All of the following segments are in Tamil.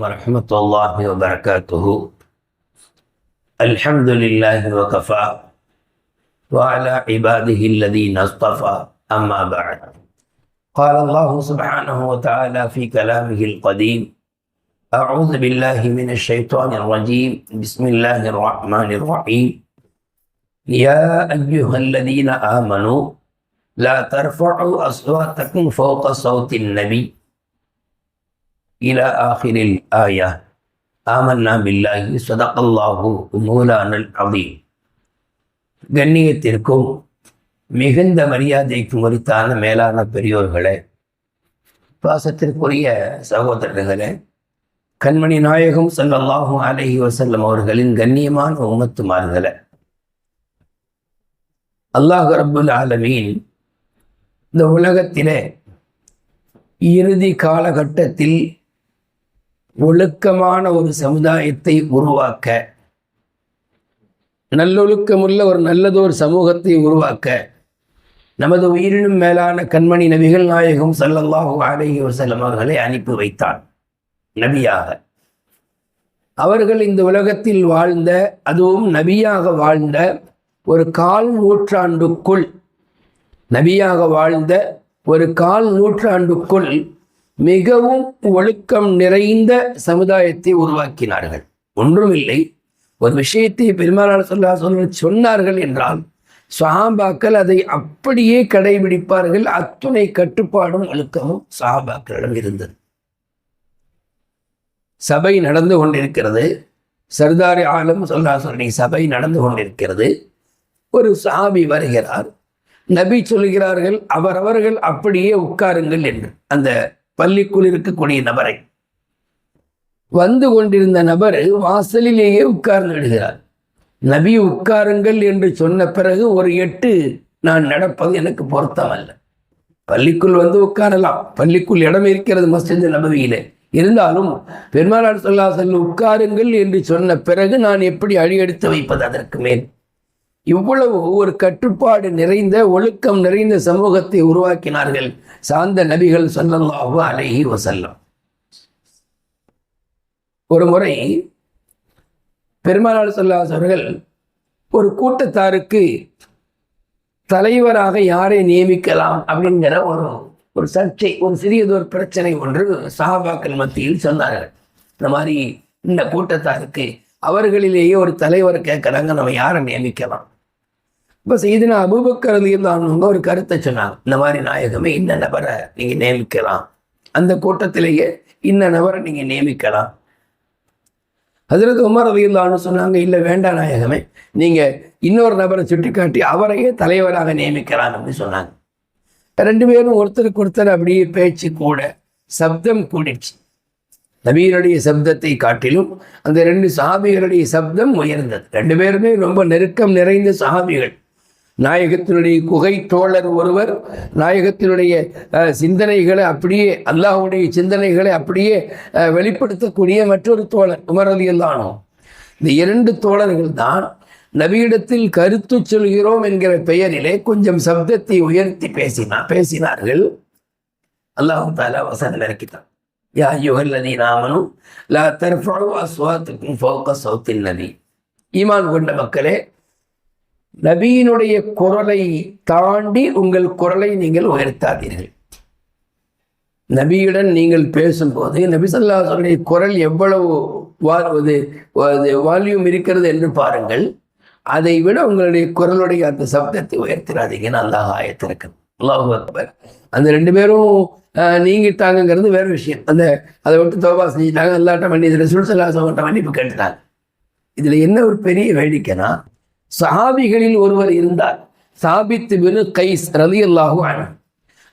ورحمة الله وبركاته. الحمد لله وكفى وعلى عباده الذين اصطفى. أما بعد قال الله سبحانه وتعالى في كلامه القديم أعوذ بالله من الشيطان الرجيم. بسم الله الرحمن الرحيم. يا أيها الذين آمنوا لا ترفعوا أصواتكم فوق صوت النبي. இல ஆஹிரில் ஆயா. ஆமன்னா பில்லாஹி சதகல்லாஹு மூலானல் அவி கண்ணியத்திற்கும் மிகுந்த மரியாதைக்கும் உரித்தான மேலான பெரியோர்களே பாசத்திற்குரிய சகோதரர்களே கண்மணி நாயகம் சல்லாஹும் அலஹி வசல்லம் அவர்களின் கண்ணியமான உமத்துமார்களே அல்லாஹ் ரபுல் ஆலமீன் இந்த உலகத்திலே இறுதி காலகட்டத்தில் ஒழுக்கமான ஒரு சமுதாயத்தை உருவாக்க நல்லொழுக்கமுள்ள ஒரு நல்லதொரு சமூகத்தை உருவாக்க நமது உயிரினும் மேலான கண்மணி நபிகள் நாயகம் சல்லல்லாஹு அலைஹி வசல்லம் அவர்களை அனுப்பி வைத்தான் நபியாக. அவர்கள் இந்த உலகத்தில் வாழ்ந்த அதுவும் நபியாக வாழ்ந்த ஒரு கால் நூற்றாண்டுக்குள் நபியாக வாழ்ந்த ஒரு கால் நூற்றாண்டுக்குள் மிகவும் ஒழுக்கம் நிறைந்த சமுதாயத்தை உருவாக்கினார்கள். ஒன்றுமில்லை. ஒரு விஷயத்தை பெருமானார் சொல்லா சொல்ல சொன்னார்கள் என்றால் சஹாபாக்கள் அதை அப்படியே கடைபிடிப்பார்கள். அத்துணை கட்டுப்பாடும் ஒழுக்கமும் சஹாபாக்களிடம் இருந்தது. சபை நடந்து கொண்டிருக்கிறது. சர்தாரி ஆலம் சொல்லா சொல்லி சபை நடந்து கொண்டிருக்கிறது. ஒரு சாமி வருகிறார். நபி சொல்கிறார்கள் அவரவர்கள் அப்படியே உட்காருங்கள் என்று. அந்த பள்ளிக்குள் இருக்கக்கூடிய நபரை. வந்து கொண்டிருந்த நபர் வாசலிலேயே உட்கார்ந்து விடுகிறார். நபி உட்காருங்கள் என்று சொன்ன பிறகு ஒரு எட்டு நான் நடப்பது எனக்கு பொருத்தமல்ல. பள்ளிக்குள் வந்து உட்காரலாம். பள்ளிக்குள் இடம் இருக்கிறது மஸ்ஜித் நபவியிலே. இருந்தாலும் பெருமாள் சொல்லா செல்ல உட்காருங்கள் என்று சொன்ன பிறகு நான் எப்படி அடியெடுத்து வைப்பது அதற்கு மேல்? இவ்வளவு ஒரு கட்டுப்பாடு நிறைந்த ஒழுக்கம் நிறைந்த சமூகத்தை உருவாக்கினார்கள் சார்ந்த நபிகள் சொல்லல்லாஹு அலஹி வசல்லம் ஒரு முறை பெருமாள் சொல்லாஸ் அவர்கள் ஒரு கூட்டத்தாருக்கு தலைவராக யாரை நியமிக்கலாம் அப்படிங்கிற ஒரு ஒரு சர்ச்சை ஒரு சிறியதொரு பிரச்சனை ஒன்று சஹாபாக்கள் மத்தியில் சொன்னார்கள். இந்த மாதிரி இந்த கூட்டத்தாருக்கு அவர்களிலேயே ஒரு தலைவர் கேட்குறாங்க நம்ம யாரை நியமிக்கலாம்? இப்போ செய்தினா அபுபக்கரது இருந்தாங்க ஒரு கருத்தை சொன்னாங்க இந்த மாதிரி நாயகமே இந்த நபரை நீங்கள் நியமிக்கலாம். அந்த கூட்டத்திலேயே இந்த நபரை நீங்கள் நியமிக்கலாம். ஹசரத் உமர் ரதியுல்லான்னு சொன்னாங்க இல்லை வேண்டாம் நாயகமே. நீங்கள் இன்னொரு நபரை சுட்டிக்காட்டி அவரையே தலைவராக நியமிக்கிறான் அப்படின்னு சொன்னாங்க. ரெண்டு பேரும் ஒருத்தருக்கு ஒருத்தர் அப்படியே பேச்சு கூட சப்தம் கூடிடுச்சு. நபீனுடைய சப்தத்தை காட்டிலும் அந்த ரெண்டு சஹாபிகளுடைய சப்தம் உயர்ந்தது. ரெண்டு பேருமே ரொம்ப நெருக்கம் நிறைந்த சஹாபிகள் நாயகத்தினுடைய குகை தோழர் ஒருவர் நாயகத்தினுடைய சிந்தனைகளை அப்படியே அல்லாஹுடைய சிந்தனைகளை அப்படியே வெளிப்படுத்தக்கூடிய மற்றொரு தோழர் உமரதி அல்லானோ இந்த இரண்டு தோழர்கள் தான் நபியிடத்தில் கருத்து சொல்கிறோம் என்கிற பெயரிலே கொஞ்சம் சப்தத்தை உயர்த்தி பேசினா பேசினார்கள். அல்லாஹு தாலா வசனம் இறக்கித்தான். யா யுகல்லதி நாமனும் லா தர்ஃபு அஸ்வாத்துக்கும் ஃபோக சௌத்தின் நதி ஈமான் கொண்ட மக்களே நபியினுடைய குரலை தாண்டி உங்கள் குரலை நீங்கள் உயர்த்தாதீர்கள். நபியுடன் நீங்கள் பேசும்போது நபி சொல்லாசனுடைய குரல் எவ்வளவு வால்யூம் இருக்கிறது என்று பாருங்கள். அதை விட உங்களுடைய குரலுடைய அந்த சப்தத்தை உயர்த்திடாதீங்கன்னு அல்லாஹ் ஆயத்திருக்கிறது அல்லாஹ் அந்த ரெண்டு பேரும் நீங்கிட்டாங்கிறது வேற விஷயம். அந்த அதை விட்டு தோபா செஞ்சுட்டாங்க அல்லாட்ட மன்னி இதில் சல்லாசவங்கிட்ட மன்னிப்பு கேட்டுட்டாங்க. இதில் என்ன ஒரு பெரிய வேடிக்கைனா சஹாபிகளில் ஒருவர் இருந்தார். சாபித்து பின் கைஸ் ரதி அல்லாஹு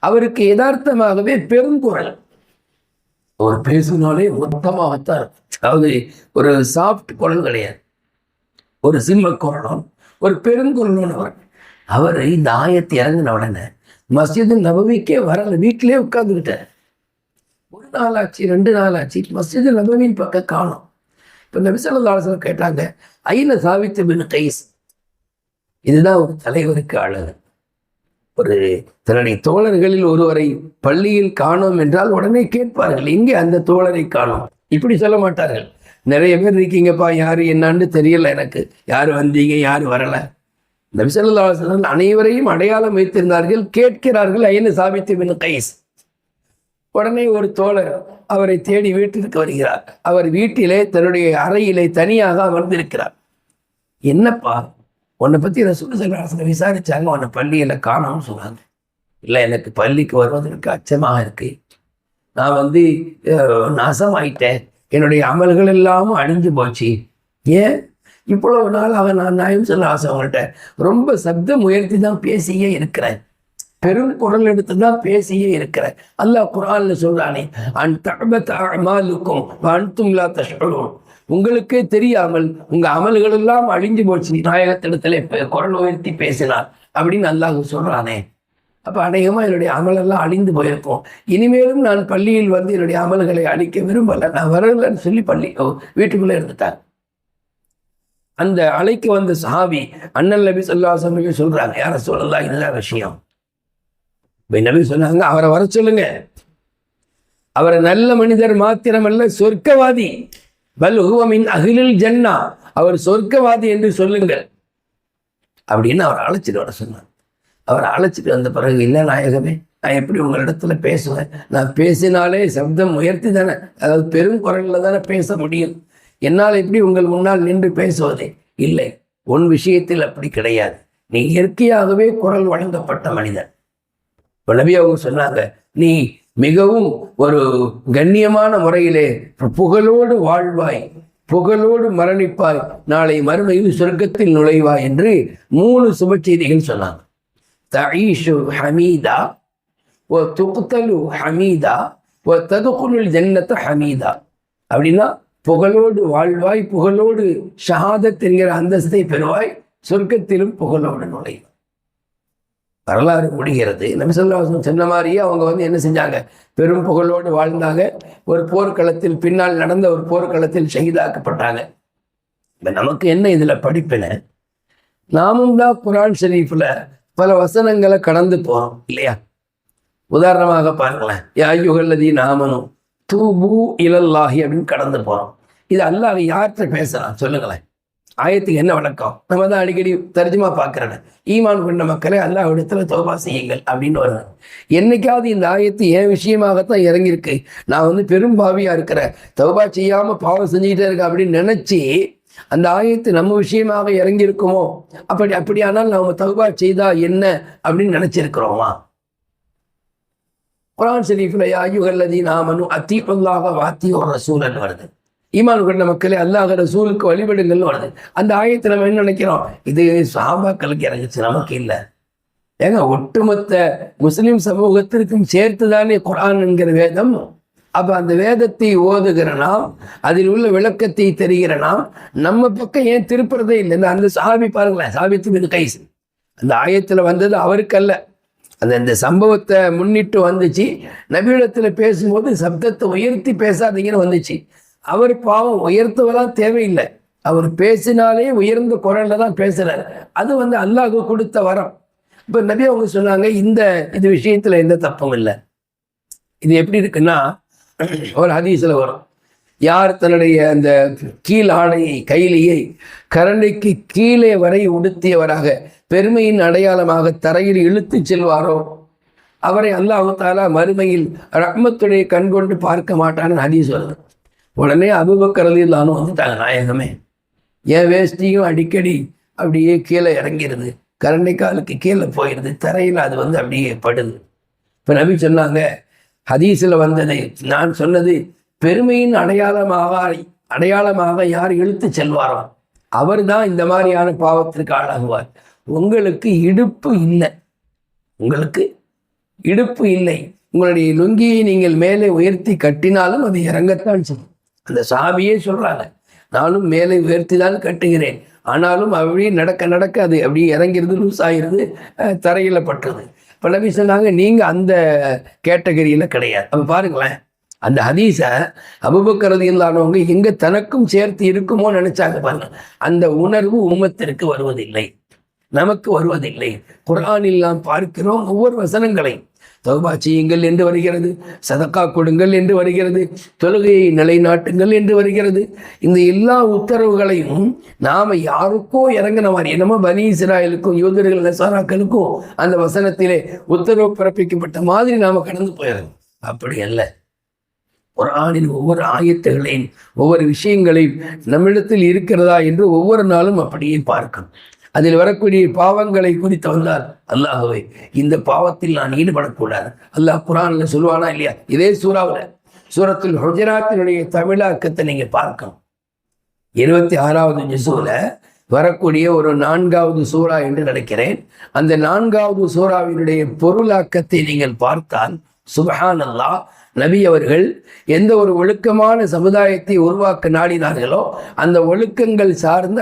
அவருக்கு யதார்த்தமாகவே பெருங்குரல் அவர் பேசினாலே மொத்தமாகத்தான் அதாவது ஒரு சாஃப்ட் குரல் கிடையாது. ஒரு சிம்ம குரலும் ஒரு பெருங்குரலும் அவர் அவர் இந்த ஆயத்தை இறங்கின உடனே மஸ்ஜிது நபவிக்கே வரல. வீட்டிலே உட்காந்துக்கிட்டேன் ஒரு நாள் ஆச்சு ரெண்டு நாள் ஆச்சு மஸ்ஜிது நபவின் பக்கம் காணும். இப்போ நபிசல்லாசன் கேட்டாங்க ஐன சாவித்து பின் கைஸ்? இதுதான் ஒரு தலைவருக்கு அழகு. ஒரு தன்னுடைய தோழர்களில் ஒருவரை பள்ளியில் காணோம் என்றால் உடனே கேட்பார்கள் இங்கே அந்த தோழரை காணோம். இப்படி சொல்ல மாட்டார்கள். நிறைய பேர் இருக்கீங்கப்பா யாரு என்னான்னு தெரியல எனக்கு. யார் வந்தீங்க யார் வரலை? நபி அனைவரையும் அடையாளம் வைத்திருந்தார்கள் கேட்கிறார்கள் ஐன சாபித்து பின் கைஸ்? உடனே ஒரு தோழர் அவரை தேடி வீட்டிற்கு வருகிறார். அவர் வீட்டிலே தன்னுடைய அறையிலே தனியாக அமர்ந்திருக்கிறார். என்னப்பா உன்னை பத்தி ரசூல் விசாரிச்சாங்க உன்னை பள்ளியில காணாமல் சொன்னாங்க. இல்லை எனக்கு பள்ளிக்கு வருவதற்கு அச்சமாக இருக்கு. நான் வந்து அஹ், நாசமாயிட்டேன் என்னுடைய அமல்கள் எல்லாம் அழிஞ்சு போச்சு. ஏன்? இவ்வளவு நாள் அவன் நான் நாயம் சொல்ல ஆசை அவங்கள்ட்ட. ரொம்ப சப்தம் உயர்த்தி தான் பேசியே இருக்கிறேன். பெரும் குரல் எடுத்து தான் பேசியே இருக்கிறேன். அல்லாஹ் குரான்ல சொல்றானே அன் தபத் அமாலுக்கும் அன்தும் லா உங்களுக்கே தெரியாமல் உங்க அமல்கள் எல்லாம் அழிஞ்சு போச்சு. நாயகத்திடத்துல குரல் உயர்த்தி பேசினார் அப்படின்னு அல்லாஹ் சொல்றானே. அப்போ அநேகமாக என்னுடைய அமலெல்லாம் அழிந்து போயிருக்கும். இனிமேலும் நான் பள்ளியில் வந்து என்னுடைய அமல்களை அழிக்க விரும்பலை. நான் வரலன்னு சொல்லி பள்ளி வீட்டுக்குள்ளே வீட்டுக்குள்ள இருந்துட்டாங்க அந்த அலைக்கு வந்த சஹாபி அண்ணன் நபி சொல்லாசனபி சொல்றாங்க யார சொல்லலாம் இதுதான் விஷயம். இப்ப நபி சொன்னாங்க அவரை வர சொல்லுங்க. அவரை நல்ல மனிதர் மாத்திரமல்ல சொர்க்கவாதி. பல் ஹுவமின் அகிலில் ஜன்னா. அவர் சொர்க்கவாதி என்று சொல்லுங்கள். அப்படின்னு அவர் அழைச்சிட்டு வர சொன்னார் அவர் அழைச்சிட்டு வந்த பிறகு இல்லை நாயகமே நான் எப்படி உங்களிடத்துல பேசுவேன்? நான் பேசினாலே சப்தம் உயர்த்தி தானே? அதாவது பெரும் குரல்ல தானே பேச முடியும்? என்னால் எப்படி உங்கள் முன்னால் நின்று பேசுவதே? இல்லை உன் விஷயத்தில் அப்படி கிடையாது. நீ இயற்கையாகவே குரல் வழங்கப்பட்ட மனிதன். இப்ப நபி அவங்க சொன்னாங்க நீ மிகவும் ஒரு கண்ணியமான முறையிலே புகழோடு வாழ்வாய் புகழோடு மரணிப்பாய் நாளை மறுமையில் சொர்க்கத்தில் நுழைவாய் என்று மூணு சுப செய்திகள் சொன்னாங்க. தஈஷு ஹமீதா ஓ துக்தலு ஹமீதா ஓ ததுகுலுல் ஜன்னத்து ஹமீதா அப்படின்னா புகழோடு வாழ்வாய் புகழோடு ஷஹாதத் என்கிற அந்தஸ்தை பெறுவாய். சொர்க்கத்திலும் புகழோடு நுழைவாய் வரலாறு முடிகிறது. நபிசல்லாசன் சொன்ன மாதிரியே அவங்க வந்து என்ன செஞ்சாங்க? பெரும் புகழோடு வாழ்ந்தாங்க. ஒரு போர்க்களத்தில் பின்னால் நடந்த ஒரு போர்க்களத்தில் ஷஹீதாக்கப்பட்டாங்க. இப்போ நமக்கு என்ன இதில் படிப்பின? நாமும் தான் குரான் ஷெரீஃபில் பல வசனங்களை கடந்து போகிறோம் இல்லையா? உதாரணமாக பாருங்களேன். யாயுகல்லதி நாமனும் தூபு இலல்லாஹி அப்படின்னு கடந்து போகிறோம் இது அல்லாஹ் யார்கிட்ட பேசலாம் சொல்லுங்களேன். ஆயத்துக்கு என்ன வழக்கம்? நம்ம தான் அடிக்கடி தர்ஜுமா பார்க்கறேன் ஈமான் கொண்ட மக்களை அல்லாஹ் இடத்துல தோபா செய்யுங்கள் அப்படின்னு வருவாங்க என்னைக்காவது இந்த ஆயத்து என் விஷயமாகத்தான் இறங்கியிருக்கு. நான் வந்து பெரும் பாவியா இருக்கிறேன். தோபா செய்யாம பாவம் செஞ்சுக்கிட்டே இருக்க அப்படின்னு நினைச்சு அந்த ஆயத்து நம்ம விஷயமாக இறங்கியிருக்குமோ? அப்படி அப்படியானால் நாம தகுபா செய்தா என்ன அப்படின்னு நினைச்சிருக்கிறோமா? குரான் ஷரீஃப்ல யாயுகல்லதி நாமனு அத்தீபல்லாக வாத்தி ஒரு ரசூலன் வருது. ஈமான் கொண்ட மக்களே அல்லாஹ் ரசூலுக்கு வழிபடுங்கள்னு வருது அந்த ஆயத்தை நம்ம என்ன நினைக்கிறோம்? இது சாபாக்களுக்கு இறங்குச்சு நமக்கு இல்லை. ஏங்க ஒட்டுமொத்த முஸ்லிம் சமூகத்திற்கும் சேர்த்துதானே குரான் என்கிற வேதம்? அப்போ அந்த வேதத்தை ஓதுகிற நாம் அதில் உள்ள விளக்கத்தை தெரிகிற நாம் நம்ம பக்கம் ஏன் திருப்புறதே இல்லை? அந்த சாபி பாருங்களேன் சாபித்து இது கைசு அந்த ஆயத்தில் வந்தது அவருக்கல்ல. அந்த இந்த சம்பவத்தை முன்னிட்டு வந்துச்சு. நபியிடத்தில் பேசும்போது சப்தத்தை உயர்த்தி பேசாதீங்கன்னு வந்துச்சு. அவர் பாவம் உயர்த்துவெல்லாம் தேவையில்லை. அவர் பேசினாலே உயர்ந்த குரல்ல தான் பேசுறாரு. அது வந்து அல்லாஹ் கொடுத்த வரம். இப்போ நபி அவங்க சொன்னாங்க இந்த இது விஷயத்துல எந்த தப்பும் இல்லை. இது எப்படி இருக்குன்னா ஒரு ஹதீஸில் வரும். யார் தன்னுடைய அந்த கீழ் ஆடையை கைலியை கரண்டைக்கு கீழே வரை உடுத்தியவராக பெருமையின் அடையாளமாக தரையில் இழுத்து செல்வாரோ? அவரை அல்லாஹு தாலா மறுமையில் ரஹ்மத்துடைய கண்கொண்டு பார்க்க மாட்டான்னு ஹதீஸ் வருது. உடனே அபுபக்கரதி இல்லாமல் வந்துட்டாங்க நாயகமே என் வேஷ்டியும் அடிக்கடி அப்படியே கீழே இறங்கிடுது கரண்டை காலுக்கு கீழே போயிடுது தரையில் அது வந்து அப்படியே படுது. இப்போ நபி சொன்னாங்க ஹதீஸில் வந்தது நான் சொன்னது பெருமையின் அடையாளமாக அடையாளமாக யார் இழுத்து செல்வாரோ அவர் தான் இந்த மாதிரியான பாவத்திற்கு ஆளாகுவார். உங்களுக்கு இடுப்பு இல்லை. உங்களுக்கு இடுப்பு இல்லை. உங்களுடைய லுங்கியை நீங்கள் மேலே உயர்த்தி கட்டினாலும் அது இறங்கத்தான் செய்யும். அந்த சாமியே சொல்கிறாங்க நானும் மேலே உயர்த்தி தான் கட்டுகிறேன். ஆனாலும் அப்படியே நடக்க நடக்க அது அப்படியே இறங்கிறது லூஸ் ஆகிருது தரையில் பட்டுறது பலவி சொன்னாங்க நீங்கள் அந்த கேட்டகரியில் கிடையாது. அப்போ பாருங்களேன் அந்த ஹதீஸை அபுபக்கரது இல்லாதவங்க எங்கே தனக்கும் சேர்த்து இருக்குமோ நினச்சாங்க பாருங்க. அந்த உணர்வு உமத்திற்கு வருவதில்லை. நமக்கு வருவதில்லை. குரானில் நாம் பார்க்கிறோம் ஒவ்வொரு வசனங்களையும். தௌபா செய்யுங்கள் என்று வருகிறது சதக்கா கொடுங்கள் என்று வருகிறது தொழுகையை நிலைநாட்டுங்கள் என்று வருகிறது. இந்த எல்லா உத்தரவுகளையும் நாம் யாருக்கோ இறங்கின மாதிரி என்னமோ பனி இஸ்ராயலுக்கும் யூதர்கள் நசாராக்களுக்கும் அந்த வசனத்திலே உத்தரவு பிறப்பிக்கப்பட்ட மாதிரி நாம் கடந்து போயிடும் அப்படி அல்ல. ஒரு ஆணின் ஒவ்வொரு ஆயத்துகளையும் ஒவ்வொரு விஷயங்களையும் நம்மிடத்தில் இருக்கிறதா என்று ஒவ்வொரு நாளும் அப்படியே பார்க்கணும் அதில் வரக்கூடிய பாவங்களை குறித்து வந்தால் அல்லாஹுவை இந்த பாவத்தில் நான் ஈடுபடக்கூடாது. அல்லாஹ் குரான்ல சொல்லுவானா இல்லையா? இதே சூறாவில் சூரத்தில் ஹுஜராத்தினுடைய தமிழாக்கத்தை நீங்க பார்க்கணும். இருபத்தி ஆறாவது ஜிசூல வரக்கூடிய ஒரு நான்காவது சூறா என்று நினைக்கிறேன். அந்த நான்காவது சூறாவினுடைய பொருளாக்கத்தை நீங்கள் பார்த்தால் சுபஹான் அல்லாஹ் நபி அவர்கள் எந்த ஒரு ஒழுக்கமான சமுதாயத்தை உருவாக்க நாடினார்களோ அந்த ஒழுக்கங்கள் சார்ந்த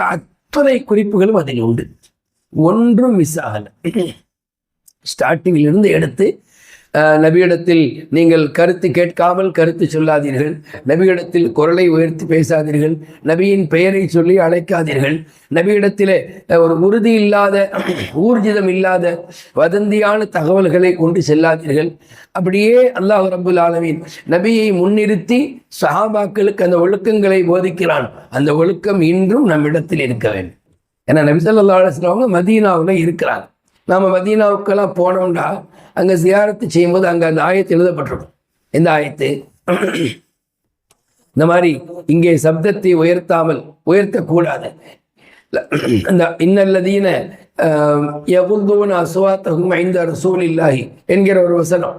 அத்தனை குறிப்புகளும் அதில் உண்டு. ஒன்றும் மிஸ் ஆகலை. ஸ்டார்டிங்கிலிருந்து எடுத்து நபியிடத்தில் நீங்கள் கருத்து கேட்காமல் கருத்து சொல்லாதீர்கள். நபியிடத்தில் குரலை உயர்த்தி பேசாதீர்கள். நபியின் பெயரை சொல்லி அழைக்காதீர்கள். நபியிடத்திலே ஒரு உறுதி இல்லாத ஊர்ஜிதம் இல்லாத வதந்தியான தகவல்களை கொண்டு செல்லாதீர்கள். அப்படியே அல்லாஹ் ரபுல் ஆலமீன் நபியை முன்னிறுத்தி சஹாபாக்களுக்கு அந்த ஒழுக்கங்களை போதிக்கிறான். அந்த ஒழுக்கம் இன்றும் நம்மிடத்தில் இருக்க வேண்டும். ஏன்னா நபி ஸல்லல்லாஹு அலைஹி மதீனாவில் இருக்கிறாங்க. நாம மதீனாவுக்கெல்லாம் போனோம்னா அங்கே சியாரத்து செய்யும்போது அங்கே அந்த ஆயத்து எழுதப்பட்டிருக்கும். எந்த ஆயத்து? இந்த மாதிரி இங்கே சப்தத்தை உயர்த்தாமல் உயர்த்தக்கூடாது. அந்த இன்னல்லதீன யகுந்தூன அசுவாத்தகும் ஐந்த ரசூல் இல்லாஹி என்கிற ஒரு வசனம்.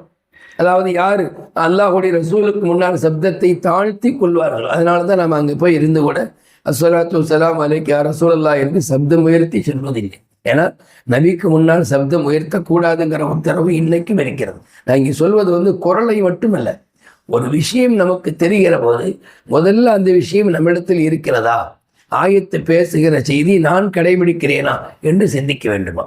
அதாவது யார்? அல்லாஹுடைய ரசூலுக்கு முன்னால் சப்தத்தை தாழ்த்தி கொள்வார்கள். அதனால தான் நம்ம அங்கே போய் இருந்து கூட அஸ்வலாத்து சலாம் அலைக்கு ரசூல் அல்லா என்று சப்தம் உயர்த்தி செல்வதில்லை. ஏன்னா நபிக்கு முன்னால் சப்தம் உயர்த்தக்கூடாதுங்கிற உத்தரவு இன்னைக்கும் இருக்கிறது. நான் இங்கே சொல்வது வந்து குரலை மட்டுமல்ல. ஒரு விஷயம் நமக்கு தெரிகிற போது முதல்ல அந்த விஷயம் நம்மிடத்தில் இருக்கிறதா? ஆயத்து பேசுகிற செய்தி நான் கடைபிடிக்கிறேனா என்று சிந்திக்க வேண்டுமா?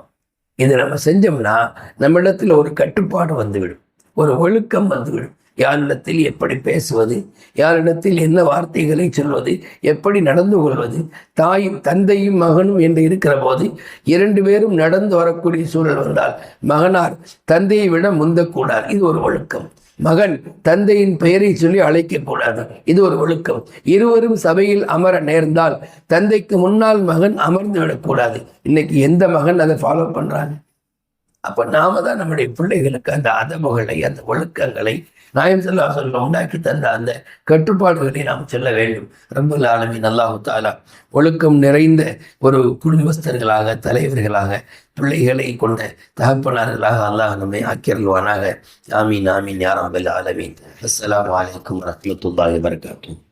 இது நம்ம செஞ்சோம்னா நம்மிடத்தில் ஒரு கட்டுப்பாடு வந்துவிடும். ஒரு ஒழுக்கம் வந்துவிடும். யாரிடத்தில் எப்படி பேசுவது யாரிடத்தில் என்ன வார்த்தைகளை சொல்வது எப்படி நடந்து கொள்வது தாயும் தந்தையும் மகனும் என்று இருக்கிற போது இரண்டு பேரும் நடந்து வரக்கூடிய சூழல் வந்தால் மகனார் தந்தையை விட முந்தக்கூடாது. இது ஒரு ஒழுக்கம். மகன் தந்தையின் பெயரை சொல்லி அழைக்கக்கூடாது. இது ஒரு ஒழுக்கம். இருவரும் சபையில் அமர நேர்ந்தால் தந்தைக்கு முன்னால் மகன் அமர்ந்து விடக்கூடாது. இன்னைக்கு எந்த மகன் அதை ஃபாலோ பண்றாங்க? அப்போ நாம தான் நம்முடைய பிள்ளைகளுக்கு அந்த அதமுகளை அந்த ஒழுக்கங்களை நாயம் செல்லா சொல்ல உண்டாக்கி தந்த அந்த கட்டுப்பாடுகளை நாம் செல்ல வேண்டும். ரொம்ப ஆலமீன். நல்லா தாலா ஒழுக்கம் நிறைந்த ஒரு குடும்பஸ்தர்களாக தலைவர்களாக பிள்ளைகளை கொண்ட தகப்பனார்களாக அல்லாஹ் நம்மை ஆக்கியல்வானாக ஆமீன் ஆமீன் யாரம் ஆலமீன். அஸ்லாம் வலைக்கம் வரமத்துல்லாஹி வரகாத்தூ